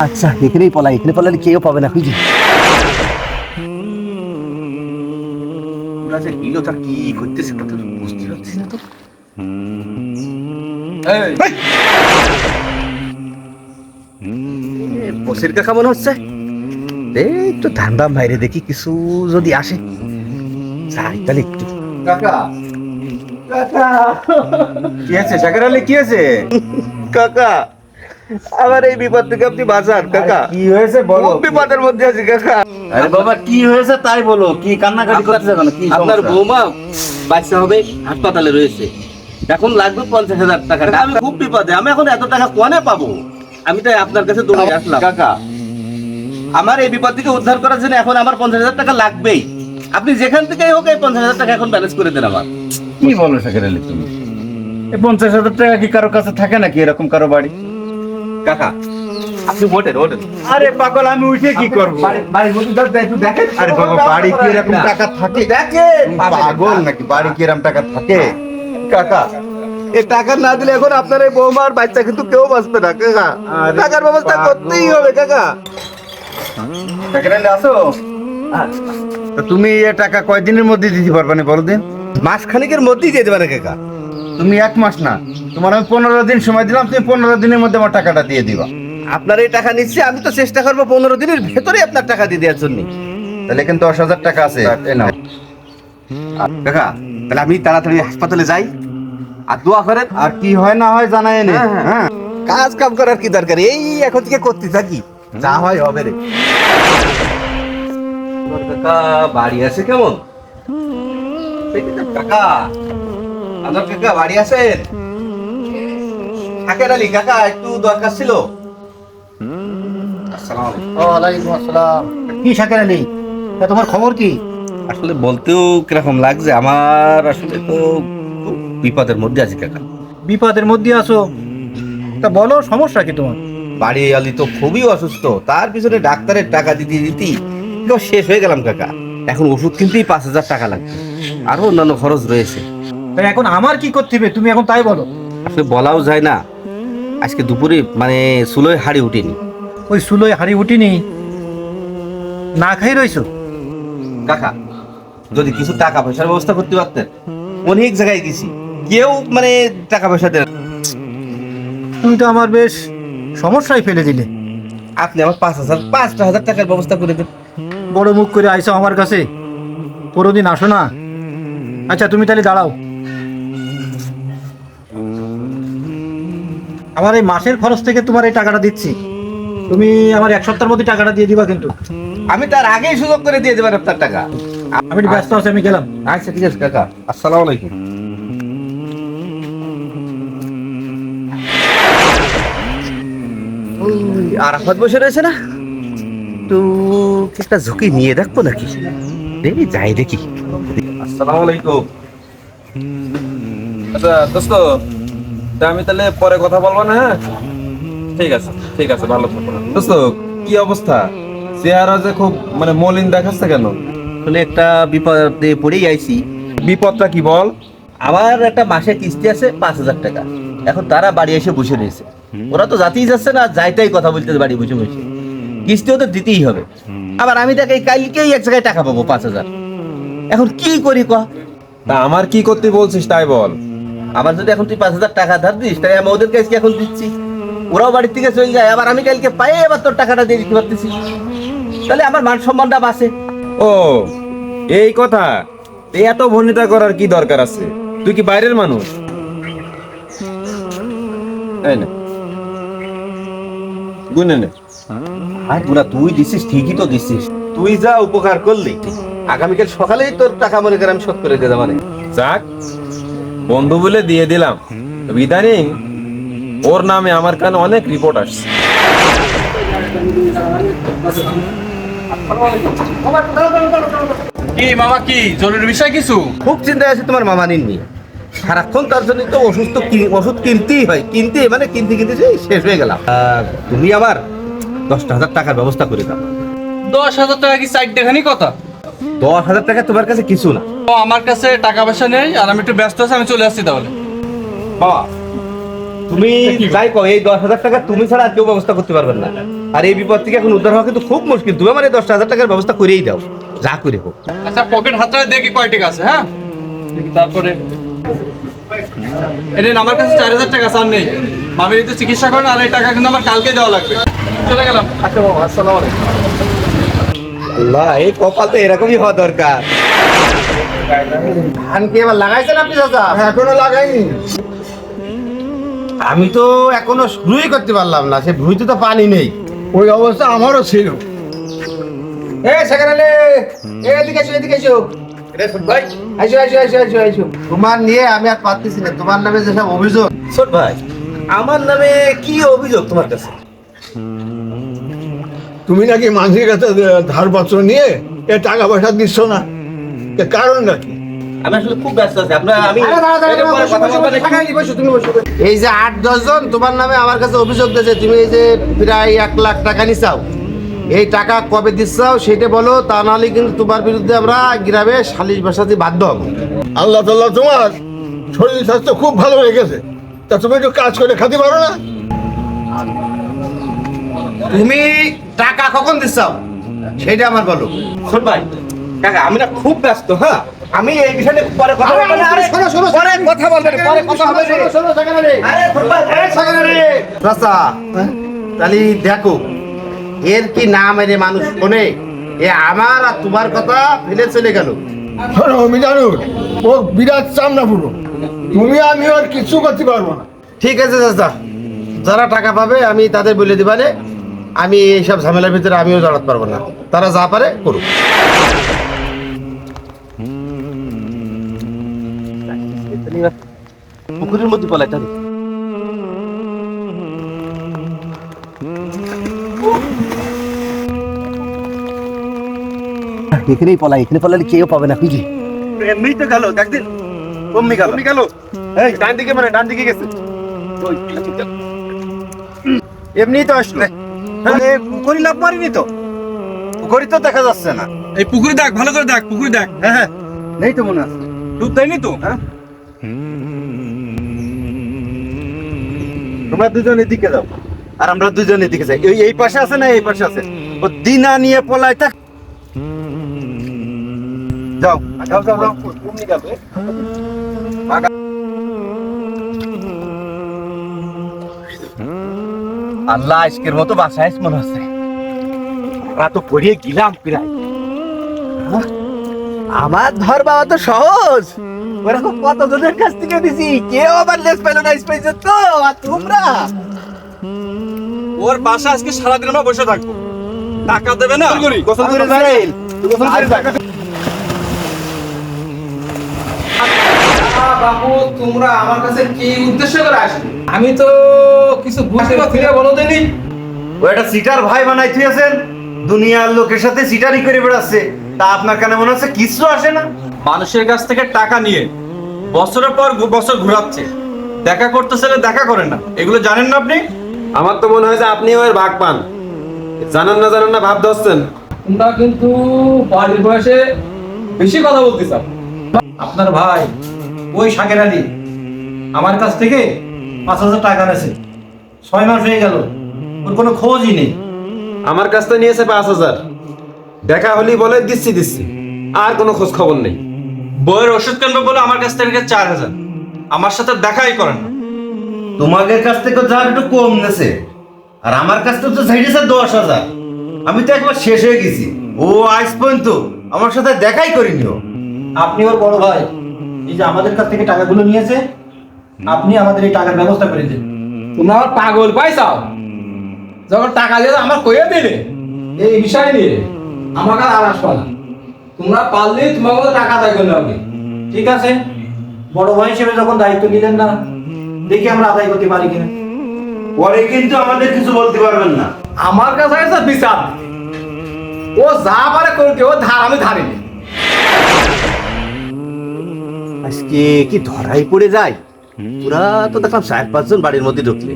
আচ্ছা এখানেই পলাই এখানে পলালে কেউ পাবে না খুঁজি কি করতেছে তা বুঝতে পারছি না। তো এই! কাকা মনে হচ্ছে? এই ধান্দা বাইরে দেখি কিছু যদি আসে। যাই তাহলে একটু। কাকা! কি আছে? আলী কি আছে? কাকা আমার এই বিপদ থেকে আপনি বাঁচান কাকা। কি হয়েছে বলো? বিপদের মধ্যে আছি কাকা। আরে বাবা কি হয়েছে তাই বলো? কি কান্নাকাটি করতেছে কেন? কি আপনার বৌমা বাচ্চা হবে হাসপাতালে রয়েছে। এখন লাগবে পঞ্চাশ হাজার টাকা। আমি খুব বিপদে আমি এখন এত টাকা কোনে পাবো? আমি তাই আপনার কাছে দৌড়ে আসলাম। কাকা। আমার এই বিপদ থেকে উদ্ধার করার জন্য এখন আমার পঞ্চাশ হাজার টাকা লাগবেই। আপনি যেখান থেকেই হোক এই পঞ্চাশ হাজার টাকা এখন ব্যালেন্স করে দেন আমার। কি বলো তুমি? এই পঞ্চাশ হাজার টাকা কি কারও কাছে থাকে নাকি এরকম কারও বাড়ি? কাকা আপনি ওঠেন ওঠেন। আরে পাগল আমি উঠে কি করব? বাড়ির মধ্যে একটু দেখেন। আরে বাবা বাড়ি কি এরকম টাকা থাকে? দেখেন। পাগল নাকি? বাড়ি কি এরকম টাকা থাকে? কাকা এই টাকা না দিলে এখন আপনার এই বৌমার বাচ্চা কিন্তু কেউ বাঁচবে না কাকা। টাকার ব্যবস্থা করতেই হবে কাকা। আসো। তুমি এ টাকা কয়দিনের মধ্যে দিতে পারবে না বলো দিন? মাস খানিকের মধ্যেই দিয়ে দেবে না কাকা। তুমি এক মাস না তোমার আমি পনেরো দিন সময় দিলাম তুমি পনেরো দিনের মধ্যে আমার টাকাটা দিয়ে দিবা। আপনার এই টাকা নিচ্ছে আমি তো চেষ্টা করব পনেরো দিনের ভেতরে আপনার টাকা দিয়ে দেওয়ার জন্য। তাহলে কিন্তু দশ হাজার টাকা আছে এই নাও। কাকা তাহলে আমি তাড়াতাড়ি হাসপাতালে যাই আর দোয়া করেন। আর কি হয় না হয় জানাই নে হ্যাঁ, হ্যাঁ। হ্যাঁ। কাজ কাম করার কি দরকার? এই এখন থেকে করতে থাকি যা হয় হবে রে। কাকা বাড়ি আছে কেমন? কাকা কাকা বাড়ি আছেন? থাকেন আলী কাকা একটু দরকার ছিল। ওয়ালাইকুম আসসালাম। কি শাকের আলী? তা তোমার খবর কি? আসলে বলতেও কীরকম লাগছে আমার আসলে তো খুব বিপদের মধ্যে আছি কাকা। বিপদের মধ্যে আছো? তা বলো সমস্যা কি তোমার? বাড়ি আলি তো খুবই অসুস্থ তার পিছনে ডাক্তারের টাকা দিতে দিতে একেবারে শেষ হয়ে গেলাম কাকা। এখন ওষুধ কিনতেই পাঁচ হাজার টাকা লাগবে। আরও অন্যান্য খরচ রয়েছে। তাই এখন আমার কি করতে হবে? তুমি এখন তাই বলো। আসলে বলাও যায় না। আজকে দুপুরে মানে সুলোয় হাড়ি উঠেনি। ওই সুলোয় হাড়ি উঠিনি। না খাই রয়েছো কাকা যদি কিছু টাকা পয়সার ব্যবস্থা করতে পারতেন অনেক জায়গায় গেছি। কেউ মানে টাকা পয়সা দেন তুমি তো আমার বেশ সমস্যায় ফেলে দিলে। আপনি আমার পাঁচ হাজার পাঁচটা হাজার টাকার ব্যবস্থা করে দেন। বড় মুখ করে আইসো আমার কাছে। কোনোদিন আসো না। আচ্ছা তুমি তাহলে দাঁড়াও। আমার এই মাসের খরচ থেকে তোমার এই টাকাটা দিচ্ছি। তুমি আমার এক সপ্তাহের মধ্যে টাকাটা দিয়ে দিবা কিন্তু। আমি তার আগেই সুযোগ করে দিয়ে দেবেন আপনার টাকা। আমি ব্যস্ত আছি আমি গেলাম। আচ্ছা ঠিক আছে কাকা। আসসালামু আলাইকুম। আরাফাত বসে রয়েছে না? তো একটা ঝুঁকি নিয়ে দেখব নাকি? দেখি যাই দেখি। আসসালামু আলাইকুম আচ্ছা দোস্ত আমি তাহলে পরে কথা বলব না হ্যাঁ? ঠিক আছে ঠিক আছে ভালো থাকো। দোস্ত কি অবস্থা? চেহারা যে খুব মানে মলিন দেখাচ্ছে কেন? আসলে একটা বিপদে পড়েই আইছি। বিপদটা কি বল? আমার একটা মাসে কিস্তি আছে পাঁচ হাজার টাকা। এখন তারা বাড়ি এসে বসে রয়েছে। ওরা তো যাতেই যাচ্ছে না যাইতাই কথা বলতে বাড়ি বসে বসে। কিস্তি তো দিতেই হবে। আবার আমি তাকে কালকেই এক জায়গায় টাকা পাবো পাঁচ হাজার। এখন কি করি ক? তা আমার কি করতে বলছিস তাই বল। আবার যদি এখন তুই পাঁচ হাজার টাকা ধার দিস তাই আমি ওদের কাছে এখন দিচ্ছি? ওরাও বাড়ির থেকে চলে যায় আবার আমি কালকে পাই এবার তোর টাকাটা দিয়ে দিতে পারতেছি। তাহলে আমার মান সম্মানটা বাঁচে। ও এই কথা। এত ভনিতা করার কি দরকার আছে? তুই কি বাইরের মানুষ? গুনে নে। আর বুড়া তুই দিছিস ঠিকই তো দিছিস। তুই যা উপকার করলি আগামীকাল সকালেই তোর টাকা মনে করে আমি শোধ করে দিয়ে মানে যাক বন্ধু বলে দিয়ে দিলাম। ইদানিং ওর নামে আমার কানে অনেক রিপোর্ট আসছে। কি মামা কি? জরুরি বিষয় কিছু? খুব চিন্তায় আছে তোমার মামা নিয়ে। সারাক্ষণ তার জন্য তো অসুস্থ কি- ওষুধ কিনতেই হয়। কিনতে মানে কিনতে কিনতে শেষ হয়ে গেলাম। তুমি আবার দশটা হাজার টাকার ব্যবস্থা করে দাও। দশ হাজার টাকা কি সাইড দেখানি কথা? দশ হাজার টাকা তোমার কাছে কিছু না। তো আমার কাছে টাকা পয়সা নেই আর আমি একটু ব্যস্ত আছি আমি চলে আসছি তাহলে। বাবা তুমি যাই কো এই দশ হাজার টাকা তুমি ছাড়া আর কেউ ব্যবস্থা করতে পারবেন না। আর এই বিপদ থেকে এখন উদ্ধার হওয়া কিন্তু খুব মুশকিল। তুমি আমার এই দশ হাজার টাকার ব্যবস্থা করেই দাও যা করে হোক। আচ্ছা পকেট হাতটা দেখি কয় টাকা আছে হ্যাঁ? তারপরে এই আমার কাছে চার হাজার টাকা সার নেই। মামির যদি চিকিৎসা করেন আর এই টাকা কিন্তু আমার কালকে দেওয়া লাগবে। চলে গেলাম। আচ্ছা বাবা আসসালামু আল্লাহ এই কপাল তো এরকমই হওয়া দরকার। কি এবার লাগাইছেন আপনি চাচা? এখনও লাগাইনি। আমি তো এখনও শুরুই করতে পারলাম না সে ভুঁইতে তো পানি নেই। ওই অবস্থা আমারও ছিল। এ সেখানে এ এদিকে এসো এদিকে এসো। ভাই তোমার নিয়ে আমি আর পারতেছি না। তোমার নামে যেসব অভিযোগ। ছোট ভাই আমার নামে কি অভিযোগ তোমার কাছে? তুমি নাকি মানুষের কাছে ধারপত্র নিয়ে এ টাকা পয়সা দিচ্ছ না? কারণ নাকি? এই যে আট দশ জন তোমার নামে আমার কাছে অভিযোগ দিয়েছে তুমি এই যে প্রায় এক লাখ টাকা নিছাও। এই টাকা কবে দিচ্ছাও সেটা বলো তা নাহলে কিন্তু তোমার বিরুদ্ধে আমরা গ্রামে সালিশ বসাতে বাধ্য হব। আল্লাহ তাল্লাহ তোমার শরীর স্বাস্থ্য খুব ভালো হয়ে গেছে। তা তুমি একটু কাজ করে খেতে পারো না? তুমি টাকা কখন দিচ্ছাও? সেটা আমার বলো। ছোট ভাই কাকা আমি না খুব ব্যস্ত হ্যাঁ? আমি এই বিষয়ে পরে কথা বলব আরে, শোনো, শোনো, পরে কথা বলবেন পরে কথা হবে শোনো, শোনো, সেখানে আরে। চাচা, তাহলে দেখো এর কি নাম এর মানুষ শোনে এ আমার আর তোমার কথা ফেলে চলে গেল শোনো মিজানুর ও বিরাট চামড়া পুরো তুমি আমি আর কিছু করতে পারব না ঠিক আছে চাচা যারা টাকা পাবে আমি তাদের বলে দিবানে আমি এইসব ঝামেলার ভিতরে আমিও জড়াতে পারব না তারা যা পারে করুক পুকুরের মধ্যে পলাইতে হবে এখানেই পলাই এখানে পলালে কেউ পাবে না বুঝলি? এমনি তো গেল দেখদিন কমনি গেল। গেল। এই ডান দিকে মানে ডান দিকে গেছে। এমনি তো আসলে। পুকুরি লাভ মারিনি তো? পুকুরি তো দেখা যাচ্ছে না। এই পুকুরে দেখ ভালো করে দেখ পুকুরে দেখ। হ্যাঁ হ্যাঁ। নেই তো মনে আছে। ডুব দেয়নি তো? তোমরা দুজন এদিকে যাও। আর আমরা দুজন এদিকে যাই। এই এই পাশে আছে না এই পাশে আছে? ও দিনা নিয়ে পলাই থাক। যাও যাও যাও যাও যাবে। আল্লাহ আজকের মতো বাসায় মনে হচ্ছে আমরা তো পড়িয়ে গেলাম প্রায়। হ্যাঁ? আমার ধর বাবা তো সহজ। ওরকম কতজনের কাছ থেকে দিছি কেউ আবার লেস পাইলো না স্পাইস তো আর তোমরা? ওর বাসা আজকে সারাদিন আমরা বসে থাকব। টাকা দেবে না? গোসল করে। যাই গোসল করে। যাই তোমরা আমার কাছে কি উদ্দেশ্য করে আসবে? আমি তো কিছু বুঝতে ফিরে বলো দেনি। ও একটা সিটার ভাই বানাই থুয়েছেন দুনিয়ার লোকের সাথে সিটারি করে বেড়াচ্ছে। তা আপনার কানে মনে হচ্ছে কিছু আসে না? মানুষের কাছ থেকে টাকা নিয়ে বছরের পর বছর ঘোরাচ্ছে। দেখা করতে চাইলে দেখা করেন না। এগুলো জানেন না আপনি? আমার তো মনে হয় যে আপনি ওর ভাগ পান। জানেন না জানেন না ভাব ধরছেন। তোমরা কিন্তু বাড়ির বয়সে বেশি কথা বলতে চাও আপনার ভাই ওই শাকের আলী। আমার কাছ থেকে পাঁচ হাজার টাকা নিয়েছে ছয় মাস হয়ে গেল। ওর কোনো খোঁজই নেই। আমার কাছ থেকে নিয়েছে পাঁচ হাজার। দেখা হলেই বলে দিচ্ছি দিচ্ছি। আর কোনো খোঁজ খবর নেই। বইয়ের ওষুধ কেন্দ্র বলে আমার কাছ থেকে চার হাজার। আমার সাথে দেখাই করেন না। তোমাদের কাছ থেকে যা একটু কম নেছে। আর আমার কাছ থেকে তো চাইছে দশ হাজার। আমি তো একবার শেষ হয়ে গেছি। ও আজ পর্যন্ত আমার সাথে দেখাই করিনি আপনি ওর বড় ভাই। এই যে আমাদের কাছ থেকে টাকাগুলো নিয়েছে আপনি আমাদের এই টাকার ব্যবস্থা করে দিন। তোমরা আমার পাগল পাইছাও যখন টাকা দিয়ে আমার কইয়া দিলে। এই বিষয় নিয়ে। আমাকে আর আসবা না। তোমরা পারলে তোমাকে টাকা আদায় করলে হবে ঠিক আছে? বড় ভাই হিসেবে যখন দায়িত্ব নিলেন না দেখি আমরা আদায় করতে পারি কিনা। পরে কিন্তু আমাদের কিছু বলতে পারবেন না। আমার কাছে আছে বিচার। ও যা পারে করতে ও ধার আমি ধারিনি। আজকে কি ধরাই পড়ে যায়? পুরা তো দেখলাম চার পাঁচজন বাড়ির মধ্যে ঢুকলে।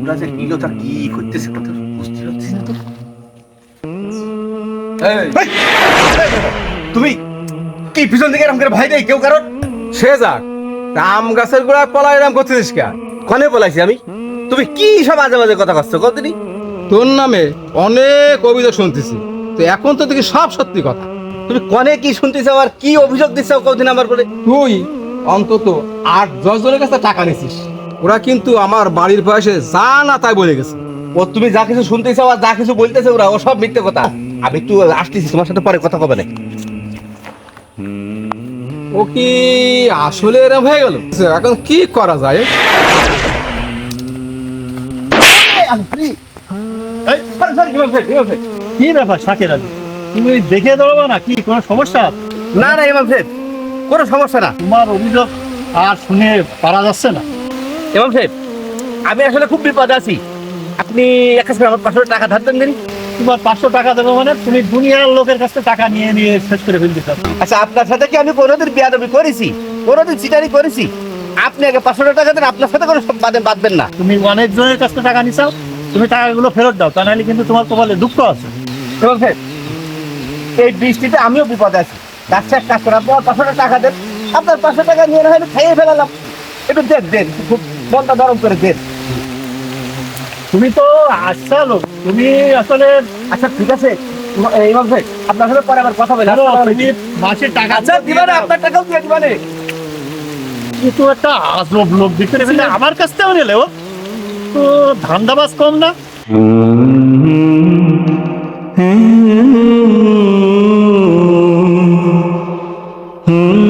ওরা যে কিলোটা কি করতেছে কথা বুঝতে পারছি না। তো তুমি কি পিছন থেকে এরকম করে ভাই দেয় কেউ কারণ সে যাক আম গাছের গোড়ায় পলা এরম করছিস কে? কনে বলাইছি আমি? তুমি কি সব আজে বাজে কথা করছ কতদিনই? তোর নামে অনেক অভিযোগ শুনতেছি। তো এখন তো দেখি সব সত্যি কথা। তুমি কনে কি শুনতেছো আর কি অভিযোগ দিচ্ছ কতদিন আমার পরে তুই অন্তত আট দশ জনের কাছে টাকা নিছিস ওরা কিন্তু আমার বাড়ির বয়সে যা না তাই বলে গেছে। ও তুমি যা কিছু শুনতেছো আর যা কিছু বলতেছে ওরা ও সব মিথ্যে কথা। আমি একটু আসতেছি তোমার সাথে পরে কথা কবে না ও কি আসলে এরম হয়ে গেল? এখন কি করা যায়? কি ব্যাপার শাকের আলী? তুমি দেখে না কি কোনো সমস্যা? না না ইমাম সাহেব কোনো সমস্যা না। তোমার অভিযোগ আর শুনে পারা যাচ্ছে না। ইমাম সাহেব আমি আসলে খুব বিপদে আছি। আপনি এক কাছে আমার পাঁচশো টাকা ধার দেন দিন। তোমার পাঁচশো টাকা দেবো মানে তুমি দুনিয়ার লোকের কাছে টাকা নিয়ে নিয়ে শেষ করে ফেলতে আচ্ছা আপনার সাথে কি আমি কোনোদিন বিয়াদবি করেছি? কোনোদিন চিটারি করেছি? আপনি আগে পাঁচশো টাকা দেন আপনার সাথে কোনো বাদে বাঁধবেন না। তুমি অনেকজনের কাছ থেকে টাকা নিচাও তুমি টাকাগুলো ফেরত দাও তা নাহলে কিন্তু তোমার কপালে দুঃখ আছে। এই বৃষ্টিতে আমিও বিপদে আছি। গাছটা কাজ করে আপনি আমার পাঁচশো টাকা দেন আপনার পাঁচশো টাকা নিয়ে না হয় খাইয়ে ফেলালাম। একটু দেন দেন খুব মনটা নরম করে দেন। তুমি তো আচ্ছা লোক তুমি আসলে আচ্ছা ঠিক আছে ইমাম আপনার সাথে পরে আবার কথা বলে ধরো, তুমি মাসে টাকা আচ্ছা দিবা না আপনার টাকাও দিয়ে দিবা না কিন্তু একটা আজব লোক দেখতে আমার কাছ থেকেও নিলে ও। তো ধান্দাবাজ কম না? হুম।